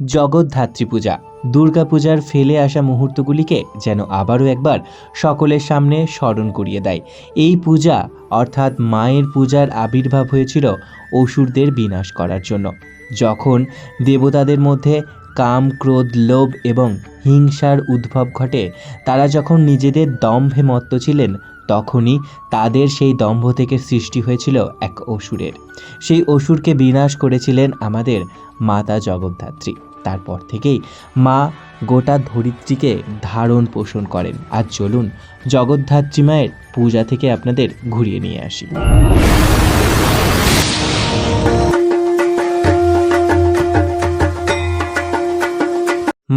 জগদ্ধাত্রী পূজা। দুর্গাপূজার ফেলে আসা মুহূর্তগুলিকে যেন আবারও একবার সকলের সামনে স্মরণ করিয়ে দেয়। এই পূজা, অর্থাৎ মায়ের পূজার আবির্ভাব হয়েছিল অসুরদের বিনাশ করার জন্য। যখন দেবতাদের মধ্যে কাম, ক্রোধ, লোভ এবং হিংসার উদ্ভব ঘটে। তারা যখন নিজেদের দম্ভে মত্ত ছিলেন, তখনই তাদের সেই দম্ভ থেকে সৃষ্টি হয়েছিল এক অসুরের। সেই অসুরকে বিনাশ করেছিলেন আমাদের মাতা জগদ্ধাত্রী। তারপর থেকেই মা গোটা ধরিত্রীকে ধারণ পোষণ করেন। আর চলুন জগদ্ধাত্রী মায়ের পূজা থেকে আপনাদের ঘুরিয়ে নিয়ে আসি।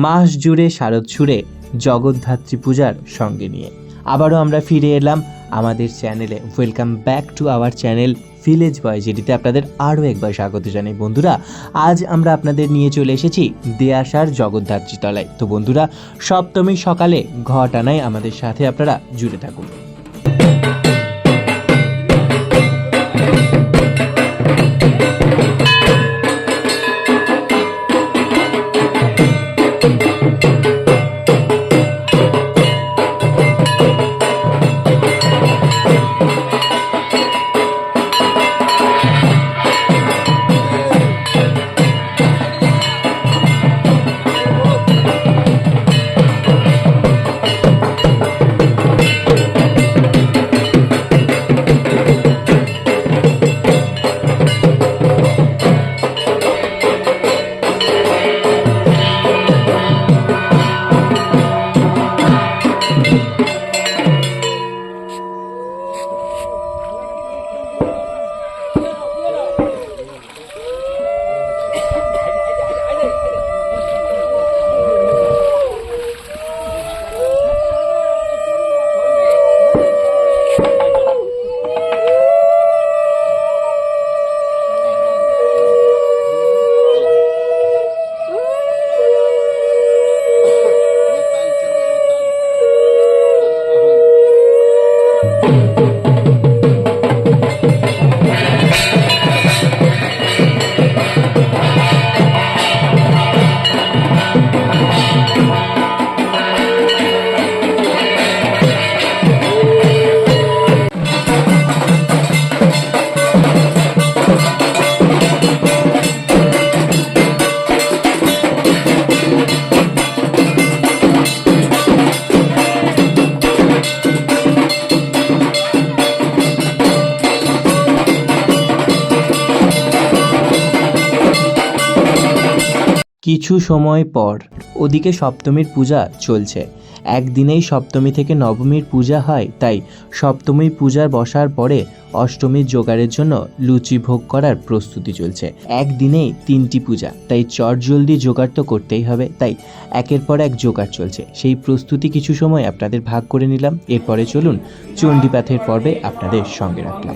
মাস জুড়ে শারদ সুরে জগদ্ধাত্রী পূজার সঙ্গে নিয়ে। আবারও আমরা ফিরে এলাম আমাদের চ্যানেলে। Welcome back to our channel village boy যেটিতে আপনাদের আরও একবার স্বাগত জানাই। বন্ধুরা, আজ আমরা আপনাদের নিয়ে চলে এসেছি দেয়াশার জগদ্ধাত্রী তলায়। তো বন্ধুরা, সপ্তমী সকালে ঘটানায় আমাদের সাথে আপনারা জুড়ে থাকুন। কিছু সময় পর ওদিকে সপ্তমীর পূজা চলছে। একদিনেই সপ্তমী থেকে নবমীর পূজা হয়, তাই সপ্তমীর পূজার বসার পরে অষ্টমীর জোগাড়ের জন্য লুচি ভোগ করার প্রস্তুতি চলছে। একদিনেই তিনটি পূজা, তাই চটজলদি জোগাড় তো করতেই হবে, তাই একের পর এক জোগাড় চলছে। সেই প্রস্তুতি কিছু সময় আপনাদের ভাগ করে নিলাম, এরপরে চলুন চণ্ডীপাথের পর্বে আপনাদের সঙ্গে রাখলাম।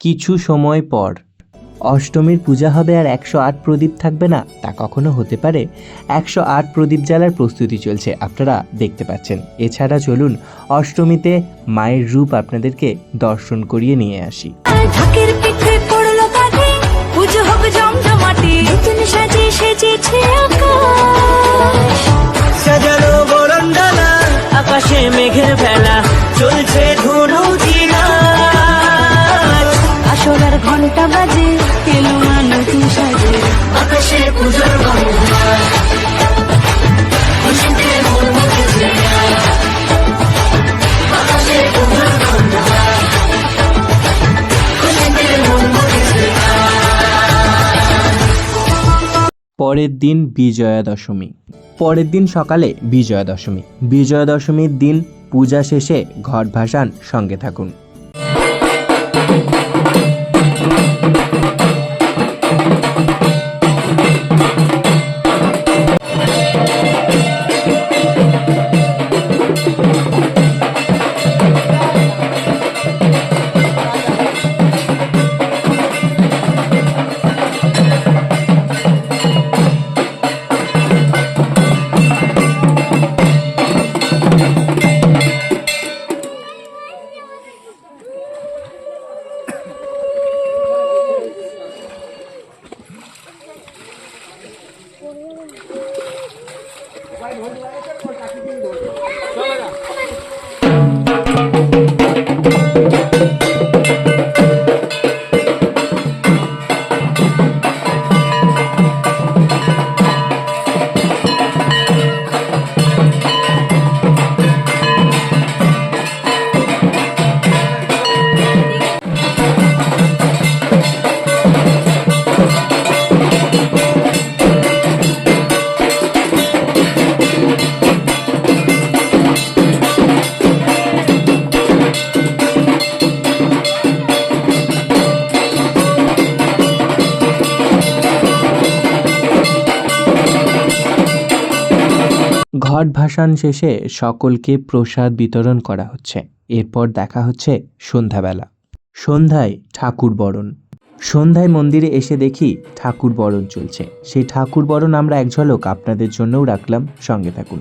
কিছু সময় পর। অষ্টমীর পূজা হবে আর একশো আট প্রদীপ থাকবে না, তা কখনো হতে পারে। একশো আট প্রদীপ জ্বালার প্রস্তুতি চলছে, আপনারা দেখতে পাচ্ছেন। এছাড়া চলুন অষ্টমীতে মায়ের রূপ আপনাদেরকে দর্শন করিয়ে নিয়ে আসি। জমজমাটি নতুন সাজে সেজেছে আকাশ। সাজানো বরণডালা আকাশে মেঘের ভেলা চলছে ধুনু আসলার ঘণ্টা বাজে এলো নতুন সাজে। আকাশে পুজোর গন্ধ। পরের দিন বিজয়া দশমী পরের দিন সকালে বিজয়া দশমী বিজয়া দশমীর দিন পূজা শেষে ঘট ভাসান সঙ্গে থাকুন। ঘট ভাসান শেষে সকলকে প্রসাদ বিতরণ করা হচ্ছে। এরপর দেখা হচ্ছে সন্ধ্যাবেলা। সন্ধ্যায় ঠাকুর বরণ। সন্ধ্যায় মন্দিরে এসে দেখি ঠাকুর বরণ চলছে। সেই ঠাকুর বরণ আমরা এক ঝলক আপনাদের জন্যও রাখলাম। সঙ্গে থাকুন।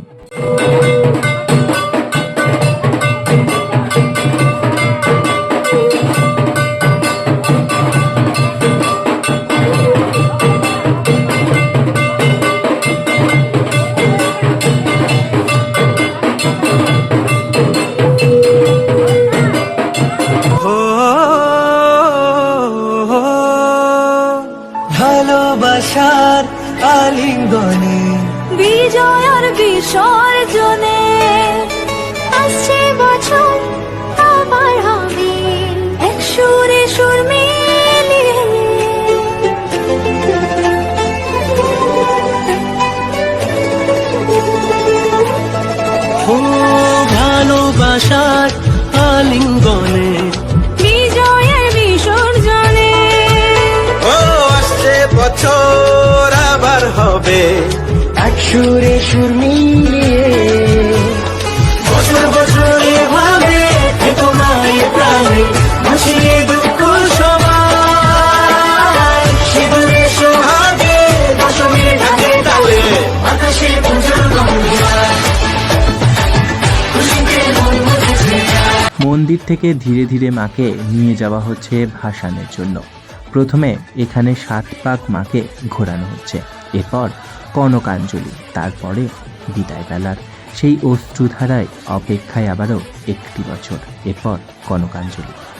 বিসর্জনে আসছে বছর আবার হবে। এক সুরে সুর ভালোবাসার আলিঙ্গনে সুরে সুর মিলিয়ে বছর মায়ের প্রাণে দুঃখ সবাই। সিঁদুরে সোহাগে ঢাকে তালে আকাশে পুজোর মন মন্দির থেকে ধীরে ধীরে মাকে নিয়ে যাওয়া হচ্ছে ভাসানের জন্য। প্রথমে এখানে সাত পাক মাকে ঘোরানো হচ্ছে। এরপর কনকাঞ্জলি। তারপরে বিদায় বেলার সেই অশ্রুধারায় অপেক্ষায় আবারও একটি বছর। এরপর কনকাঞ্জলি।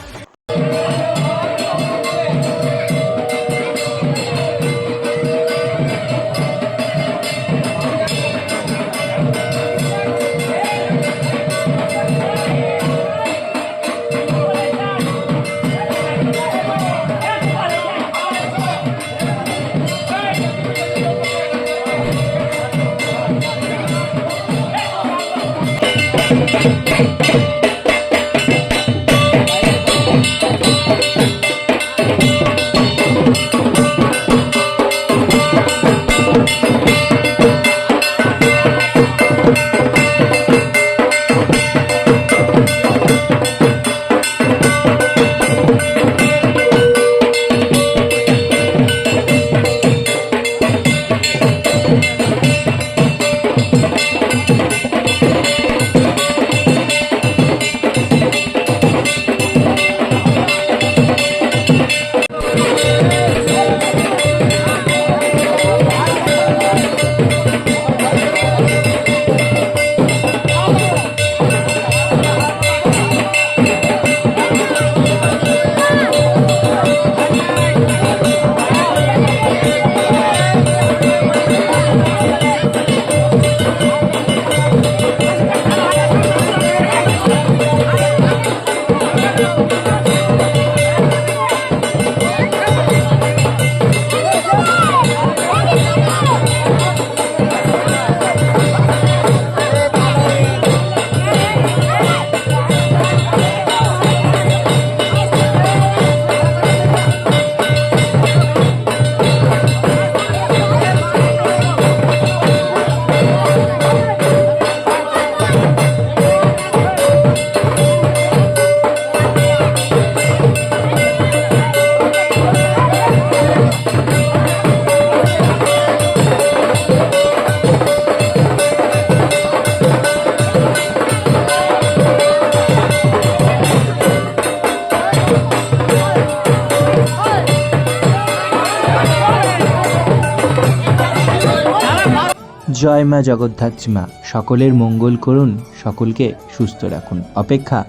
জয় মা জগদ্ধাত্রী মা সকলের মঙ্গল করুন সকলকে সুস্থ রাখুন। অপেক্ষা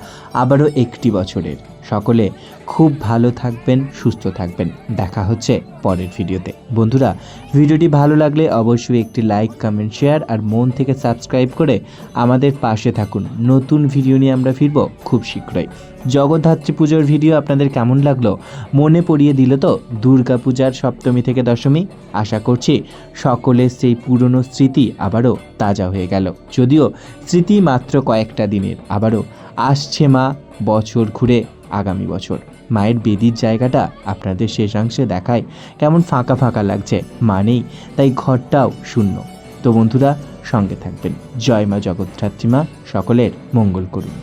আবারও একটি বছরের। সকলে খুব ভালো থাকবেন, সুস্থ থাকবেন। দেখা হচ্ছে পরের ভিডিওতে। বন্ধুরা, ভিডিওটি ভালো লাগলে অবশ্যই একটি লাইক কমেন্ট শেয়ার আর মন থেকে সাবস্ক্রাইব করে আমাদের পাশে থাকুন। নতুন ভিডিও নিয়ে আমরা ফিরব খুব শীঘ্রই। জগদ্ধাত্রী পুজোর ভিডিও আপনাদের কেমন লাগল? মনে পড়িয়ে দিল তো দুর্গা পূজার সপ্তমী থেকে দশমী? আশা করছি সকলের সেই পুরনো স্মৃতি আবারও তাজা হয়ে গেল। যদিও স্মৃতি মাত্র কয়েকটা দিনের, আবারও আসছে মা বছর ঘুরে আগামী বছর। মায়ের বেদির জায়গাটা আপনাদের শেষাংশে দেখায় কেমন ফাঁকা ফাঁকা লাগছে, মানেই তাই ঘরটাও শূন্য। তো বন্ধুরা, সঙ্গে থাকবেন। জয় মা জগদ্ধাত্রী মা সকলের মঙ্গল করুন।